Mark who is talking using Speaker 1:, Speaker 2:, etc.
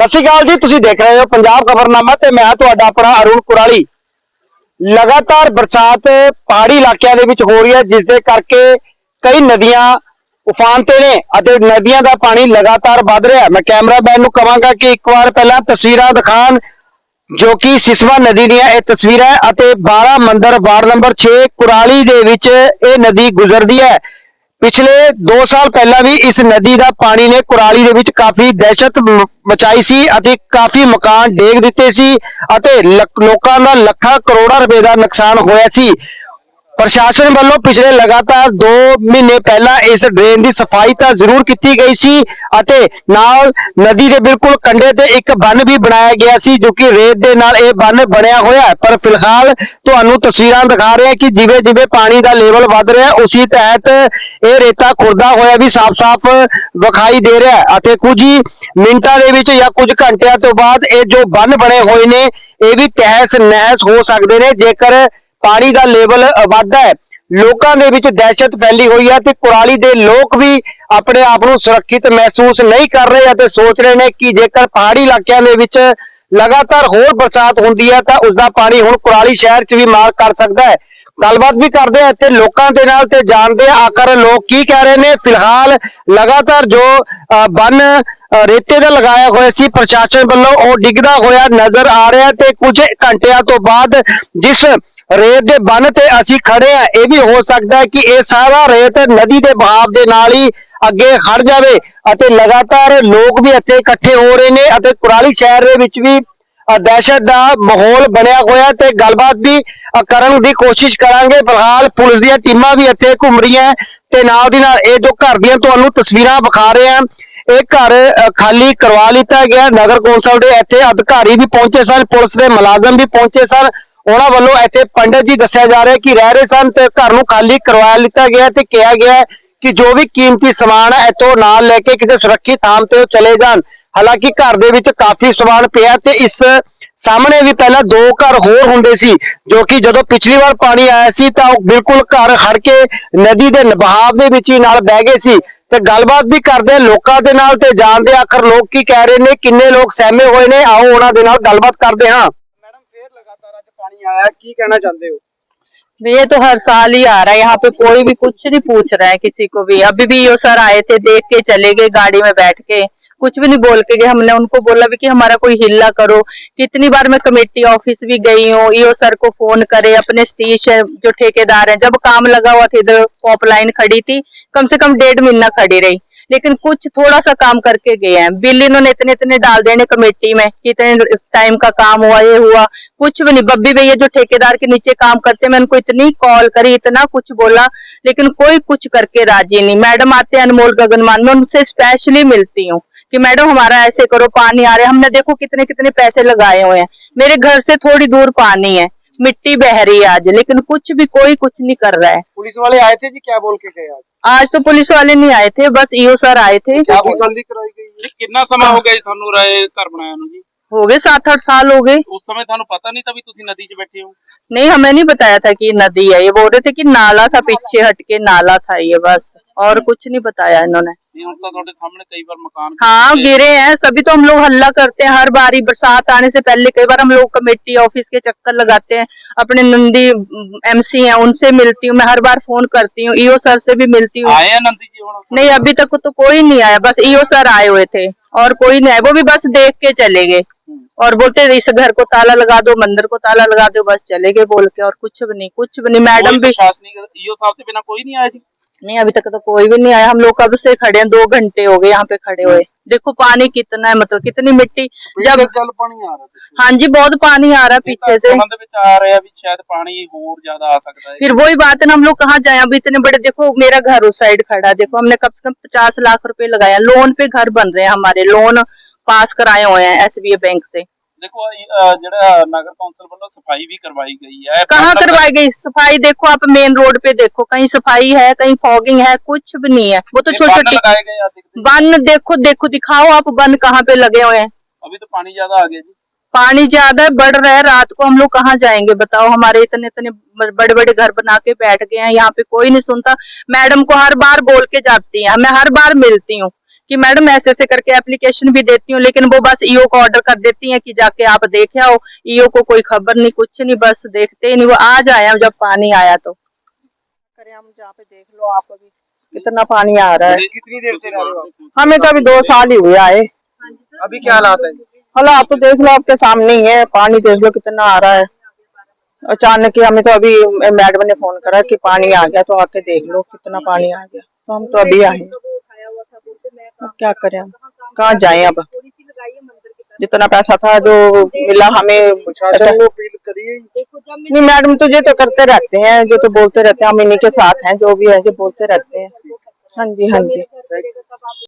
Speaker 1: ਸਤਿ ਸ਼੍ਰੀ ਅਕਾਲ ਜੀ, ਤੁਸੀਂ ਦੇਖ ਰਹੇ ਹੋ ਪੰਜਾਬ ਖਬਰਨਾਮਾ ਤੇ ਮੈਂ ਤੁਹਾਡਾ ਆਪਣਾ ਅਰੁਣ ਕੁਰਾਲੀ। ਲਗਾਤਾਰ ਬਰਸਾਤ ਪਹਾੜੀ ਇਲਾਕਿਆਂ ਦੇ ਵਿੱਚ ਹੋ ਰਹੀ ਹੈ ਜਿਸ ਦੇ ਕਰਕੇ ਕਈ ਨਦੀਆਂ ਉਫਾਨ ਤੇ ਨੇ ਅਤੇ ਨਦੀਆਂ ਦਾ ਪਾਣੀ ਲਗਾਤਾਰ ਵੱਧ ਰਿਹਾ ਮੈਂ ਕੈਮਰਾਮੈਨ ਨੂੰ ਕਹਾਂਗਾ ਕਿ ਇੱਕ ਵਾਰ ਪਹਿਲਾਂ ਤਸਵੀਰਾਂ ਦਿਖਾਣ ਜੋ ਕਿ ਸਿਸਵਾ ਨਦੀ ਦੀਆਂ ਇਹ ਤਸਵੀਰਾਂ ਅਤੇ 12 ਮੰਦਰ ਵਾਰਡ ਨੰਬਰ 6 ਕੁਰਾਲੀ ਦੇ ਵਿੱਚ ਇਹ ਨਦੀ ਗੁਜ਼ਰਦੀ ਹੈ। ਪਿਛਲੇ 2 ਸਾਲ ਪਹਿਲਾਂ ਵੀ ਇਸ ਨਦੀ ਦਾ ਪਾਣੀ ਨੇ ਕੁਰਾਲੀ ਦੇ ਵਿੱਚ ਕਾਫੀ ਦਹਿਸ਼ਤ ਮਚਾਈ ਸੀ ਅਤੇ ਕਾਫੀ ਮਕਾਨ ਡੇਗ ਦਿੱਤੇ ਸੀ ਅਤੇ ਲੱਖ- ਲੋਕਾਂ ਦਾ ਲੱਖਾਂ ਕਰੋੜਾਂ ਰੁਪਏ ਦਾ ਨੁਕਸਾਨ ਹੋਇਆ ਸੀ। ਪ੍ਰਸ਼ਾਸਨ ਵੱਲੋਂ ਪਿਛਲੇ ਲਗਾਤਾਰ 2 ਮਹੀਨੇ ਪਹਿਲਾਂ ਇਸ ਡਰੇਨ ਦੀ ਸਫ਼ਾਈ ਤਾਂ ਜ਼ਰੂਰ ਕੀਤੀ ਗਈ ਸੀ ਅਤੇ ਨਾਲ ਨਦੀ ਦੇ ਬਿਲਕੁਲ ਕੰਢੇ ਤੇ ਇੱਕ ਬੰਨ ਵੀ ਬਣਾਇਆ ਗਿਆ ਸੀ ਜੋ ਕਿ ਰੇਤ ਦੇ ਨਾਲ ਇਹ ਬੰਨ ਬਣਿਆ ਹੋਇਆ ਹੈ। ਪਰ ਫਿਲਹਾਲ ਤੁਹਾਨੂੰ ਤਸਵੀਰਾਂ ਦਿਖਾ ਰਿਹਾ ਕਿ ਜਿਵੇਂ ਜਿਵੇਂ ਪਾਣੀ ਦਾ ਲੈਵਲ ਵੱਧ ਰਿਹਾ ਉਸੇ ਤਹਿਤ ਇਹ ਰੇਤਾ ਖੁਰਦਾ ਹੋਇਆ ਵੀ ਸਾਫ਼-ਸਾਫ਼ ਵਿਖਾਈ ਦੇ ਰਿਹਾ ਅਤੇ ਕੁਝ ਹੀ ਮਿੰਟਾਂ ਦੇ ਵਿੱਚ ਜਾਂ ਕੁਝ ਘੰਟਿਆਂ ਤੋਂ ਬਾਅਦ ਇਹ ਜੋ ਬੰਨ ਬਣੇ ਹੋਏ ਨੇ, ਇਹ ਵੀ ਤਹਿਸ ਨਹਿਸ ਹੋ ਸਕਦੇ ਨੇ। ਜੇਕਰ ਪਾਣੀ ਦਾ ਲੈਵਲ ਵੱਧਦਾ ਹੈ। ਲੋਕਾਂ ਦੇ ਵਿੱਚ ਦਹਿਸ਼ਤ ਫੈਲੀ ਹੋਈ ਹੈ ਤੇ ਕੁਰਾਲੀ ਦੇ ਲੋਕ ਵੀ ਆਪਣੇ ਆਪ ਨੂੰ ਸੁਰੱਖਿਅਤ ਮਹਿਸੂਸ ਨਹੀਂ ਕਰ ਰਹੇ ਅਤੇ ਸੋਚ ਰਹੇ ਨੇ ਕਿ ਜੇਕਰ ਪਹਾੜੀ ਇਲਾਕਿਆਂ ਦੇ ਵਿੱਚ ਲਗਾਤਾਰ ਹੋਰ ਬਰਸਾਤ ਹੁੰਦੀ ਹੈ ਤਾਂ ਉਸ ਦਾ ਪਾਣੀ ਹੁਣ ਕੁਰਾਲੀ ਸ਼ਹਿਰ 'ਚ ਵੀ ਮਾਰ ਕਰ ਸਕਦਾ ਹੈ। ਗੱਲਬਾਤ ਵੀ ਕਰਦੇ ਆ ਇੱਥੇ ਲੋਕਾਂ ਦੇ ਨਾਲ ਤੇ ਜਾਣਦੇ ਆ ਆਖਰ ਲੋਕ ਕੀ ਕਹਿ ਰਹੇ ਨੇ। ਫਿਲਹਾਲ ਲਗਾਤਾਰ ਜੋ ਬੰਨ ਰੇਤੇ ਦਾ ਲਗਾਇਆ ਹੋਇਆ ਸੀ ਪ੍ਰਸ਼ਾਸਨ ਵੱਲੋਂ ਉਹ ਡਿੱਗਦਾ ਹੋਇਆ ਨਜ਼ਰ ਆ ਰਿਹਾ ਤੇ ਕੁਝ ਘੰਟਿਆਂ ਤੋਂ ਬਾਅਦ ਜਿਸ ਰੇਤ ਦੇ ਬੰਨ ਤੇ ਅਸੀਂ ਖੜੇ ਆ। ਇਹ ਵੀ ਹੋ ਸਕਦਾ ਹੈ ਕਿ ਇਹ ਸਾਰਾ ਰੇਤ ਨਦੀ ਦੇ ਬਹਾਵ ਦੇ ਨਾਲ ਹੀ ਅੱਗੇ ਖੜ ਜਾਵੇ ਅਤੇ ਲਗਾਤਾਰ ਲੋਕ ਵੀ ਇੱਥੇ ਇਕੱਠੇ ਹੋ ਰਹੇ ਨੇ ਅਤੇ ਕੁਰਾਲੀ ਸ਼ਹਿਰ ਦੇ ਵਿੱਚ ਵੀ ਦਹਿਸ਼ਤ ਦਾ ਮਾਹੌਲ ਬਣਿਆ ਹੋਇਆ ਤੇ ਗੱਲਬਾਤ ਵੀ ਕਰਨ ਦੀ ਕੋਸ਼ਿਸ਼ ਕਰਾਂਗੇ। ਫਿਲਹਾਲ ਪੁਲਿਸ ਦੀਆਂ ਟੀਮਾਂ ਵੀ ਇੱਥੇ ਘੁੰਮ ਰਹੀਆਂ ਤੇ ਨਾਲ ਦੀ ਨਾਲ ਇਹ ਜੋ ਘਰ ਦੀਆਂ ਤੁਹਾਨੂੰ ਤਸਵੀਰਾਂ ਵਿਖਾ ਰਹੇ ਹਾਂ, ਇਹ ਘਰ ਖਾਲੀ ਕਰਵਾ ਲਿੱਤਾ ਗਿਆ। ਨਗਰ ਕੌਂਸਲ ਦੇ ਇੱਥੇ ਅਧਿਕਾਰੀ ਵੀ ਪਹੁੰਚੇ ਸਨ, ਪੁਲਿਸ ਦੇ ਮੁਲਾਜ਼ਮ ਵੀ ਪਹੁੰਚੇ ਸਨ। ਉਹਨਾਂ ਵੱਲੋਂ ਇੱਥੇ ਪੰਡਤ ਜੀ ਦੱਸਿਆ ਜਾ ਰਿਹਾ ਕਿ ਰਹਿ ਰਹੇ ਸਨ ਤੇ ਘਰ ਨੂੰ ਖਾਲੀ ਕਰਵਾ ਲਿੱਤਾ ਗਿਆ ਤੇ ਕਿਹਾ ਗਿਆ ਕਿ ਜੋ ਵੀ ਕੀਮਤੀ ਸਮਾਨ ਹੈ ਇੱਥੋਂ ਨਾਲ ਲੈ ਕੇ ਕਿਸੇ ਸੁਰੱਖਿਅਤ ਥਾਂ ਤੇ ਉਹ ਚਲੇ ਜਾਣ। ਹਾਲਾਂਕਿ ਘਰ ਦੇ ਵਿੱਚ ਕਾਫੀ ਸਮਾਨ ਪਿਆ ਤੇ ਇਸ ਸਾਹਮਣੇ ਵੀ ਪਹਿਲਾਂ ਦੋ ਘਰ ਹੋਰ ਹੁੰਦੇ ਸੀ, ਜੋ ਕਿ ਜਦੋਂ ਪਿਛਲੀ ਵਾਰ ਪਾਣੀ ਆਇਆ ਸੀ ਤਾਂ ਉਹ ਬਿਲਕੁਲ ਘਰ ਹੜ ਕੇ ਨਦੀ ਦੇ ਨਬਹਾਵ ਦੇ ਵਿੱਚ ਹੀ ਨਾਲ ਬਹਿ ਗਏ ਸੀ। ਤੇ ਗੱਲਬਾਤ ਵੀ ਕਰਦੇ ਲੋਕਾਂ ਦੇ ਨਾਲ ਤੇ ਜਾਣਦੇ ਆਖਰ ਲੋਕ ਕੀ ਕਹਿ ਰਹੇ ਨੇ, ਕਿੰਨੇ ਲੋਕ ਸਹਿਮੇ ਹੋਏ ਨੇ, ਆਓ ਉਹਨਾਂ ਦੇ ਨਾਲ ਗੱਲਬਾਤ ਕਰਦੇ ਹਾਂ। आया, की कहना चाहते हो?
Speaker 2: ये तो हर साल ही आ रहा है, यहाँ पे कोई भी कुछ नहीं पूछ रहा है किसी को भी। अभी भी यो सर आए थे, देख के चले गए गाड़ी में बैठ के। कुछ भी नहीं बोल के गए, हमने उनको बोला भी कि हमारा कोई हिल्ला करो। कितनी बार मैं कमेटी ऑफ़िस भी गई हूँ ईओ सर को फ़ोन करे, अपने सतीश जो ठेकेदार हैं। जब काम लगा हुआ था, इधर पॉप लाइन खड़ी थी, कम से कम डेढ़ महीना खड़ी रही। लेकिन कुछ थोड़ा सा काम करके गए हैं। बिल इन्होंने इतने इतने डाल देने कमेटी में कितने टाइम का काम हुआ, ये हुआ। कुछ भी नहीं। बब्बी भैया जो ठेकेदार के नीचे काम करते मैं उनको इतनी कॉल करी इतना कुछ बोला लेकिन कोई कुछ करके राज़ी नहीं। मैडम आते हैं अनमोल गगनमान में उनसे स्पेशली मिलती हूँ कि मैडम हमारा ऐसे करो पानी आ रहा है। हमने देखो कितने कितने पैसे लगाए हुए हैं। मेरे घर से थोड़ी दूर पानी है मिट्टी बह रही है आज लेकिन कुछ भी कोई कुछ नहीं कर रहा है।
Speaker 1: पुलिस वाले आए थे जी क्या बोल के गए आज?
Speaker 2: आज तो पुलिस वाले नहीं आए थे बस ईओ सर आए थे।
Speaker 1: कितना समय हो
Speaker 3: गया घर बनाया जी? ਘਰ ਬਣਾਇਆ ਨੂੰ ਜੀ
Speaker 2: हो गए सात आठ साल हो गए
Speaker 3: ਉਸ ਸਮੇਂ ਤੁਹਾਨੂੰ ਪਤਾ ਨਹੀਂ ਤਾਂ ਵੀ ਤੁਸੀਂ ਨਦੀ 'ਚ ਬੈਠੇ ਹੋ
Speaker 2: नहीं हमें नहीं बताया था कि ये नदी है ये बोल रहे थे कि नाला था पीछे हट के नाला था ये बस और कुछ नहीं बताया इन्होंने
Speaker 3: ਨਹੀਂ ਹੁਣ ਤਾਂ ਤੁਹਾਡੇ ਸਾਹਮਣੇ ਕਈ ਵਾਰ ਮਕਾਨ
Speaker 2: हाँ
Speaker 3: गिरे।
Speaker 2: गिरे हैं सभी तो हम लोग हल्ला करते हैं हर बारी बरसात आने से पहले कई बार हम लोग कमेटी ऑफिस के चक्कर लगाते हैं अपने नंदी एमसी हैं उनसे मिलती हूँ मैं हर बार फोन करती हूँ ईओ सर से भी मिलती हूँ
Speaker 3: ਆਏ ਆ ਨੰਦੀ ਜੀ ਹੁਣ
Speaker 2: नहीं अभी तक तो कोई नहीं आया बस ईओ सर आए हुए थे और कोई नहीं आया वो भी बस देख के चले गए और बोलते इस घर को ताला लगा दो मंदिर को ताला लगा दो बस चले गए बोल के और कुछ भी नहीं कुछ भी नहीं मैडम भी
Speaker 3: तो साहब बिना कोई नहीं आया
Speaker 2: नहीं अभी तक तो कोई भी नहीं आया। हम लोग कब से खड़े हैं? दो घंटे हो गए यहाँ पे खड़े हुए। देखो पानी कितना है मतलब कितनी मिट्टी जब
Speaker 3: जल पानी आ रहा
Speaker 2: है हाँ जी बहुत पानी आ रहा है पीछे
Speaker 3: तो से। आ है शायद पानी और ज़्यादा आ सकता है।
Speaker 2: फिर वही बात है ना हम लोग कहाँ जाए? अभी इतने बड़े देखो मेरा घर उस साइड खड़ा देखो हमने कम से कम पचास लाख रुपये लगाया लोन पे घर बन रहे हैं हमारे लोन पास कराए हुए हैं एस बैंक से
Speaker 3: ਦੇਖੋ ਅ, ਜਿਹੜਾ ਨਗਰ ਕੌਂਸਲ ਵੱਲੋਂ ਸਫਾਈ ਵੀ ਕਰਵਾਈ ਗਈ ਹੈ
Speaker 2: कहाँ
Speaker 3: ਪਹਿਲਾਂ
Speaker 2: करवाई गई सफाई देखो आप मेन रोड पे देखो कहीं सफाई है कहीं फॉगिंग है कुछ भी नहीं है वो तो
Speaker 3: ये
Speaker 2: छोटी
Speaker 3: बंद
Speaker 2: छोटी
Speaker 3: लगाए गए आप देखते हैं।
Speaker 2: बन देखो देखो दिखाओ आप बन कहाँ पे लगे हुए हैं
Speaker 3: अभी तो पानी ज्यादा आ गया जी
Speaker 2: पानी ज्यादा बढ़ रहा है रात को हम लोग कहाँ जाएंगे बताओ हमारे इतने इतने बड़े बड़े घर बना के बैठ गए हैं यहाँ पे कोई नहीं सुनता मैडम को हर बार बोल के जाती हैं मैं हर बार मिलती हूँ कि मैडम ऐसे ऐसे करके एप्लीकेशन भी देती हूँ लेकिन वो बस ईओ को ऑर्डर कर देती हैं कि जाके आप देखे आओ। ईओ को कोई खबर नहीं कुछ नहीं बस देखते ही नहीं। वो आज आया जब पानी आया तो।
Speaker 4: करें हम जहाँ पे देख लो आप अभी कितना पानी आ रहा है।
Speaker 1: कितनी देर से हो
Speaker 4: हमें तो अभी दो साल ही हुए आए।
Speaker 1: अभी क्या हालात है?
Speaker 4: हालात तो देख लो आपके सामने ही है। पानी देख लो कितना आ रहा है। अचानक ही हमें तो अभी मैडम ने फ़ोन करा कि पानी आ गया तो आके देख लो कितना पानी आ गया। तो हम तो अभी आए क्या करें हम? कहाँ जाए अब? जितना पैसा था जो मिला हमें नहीं मैडम तो ये तो करते रहते हैं जो तो बोलते रहते हैं हम इन्हीं के साथ हैं जो भी है जो बोलते रहते हैं। हाँ जी हाँ जी।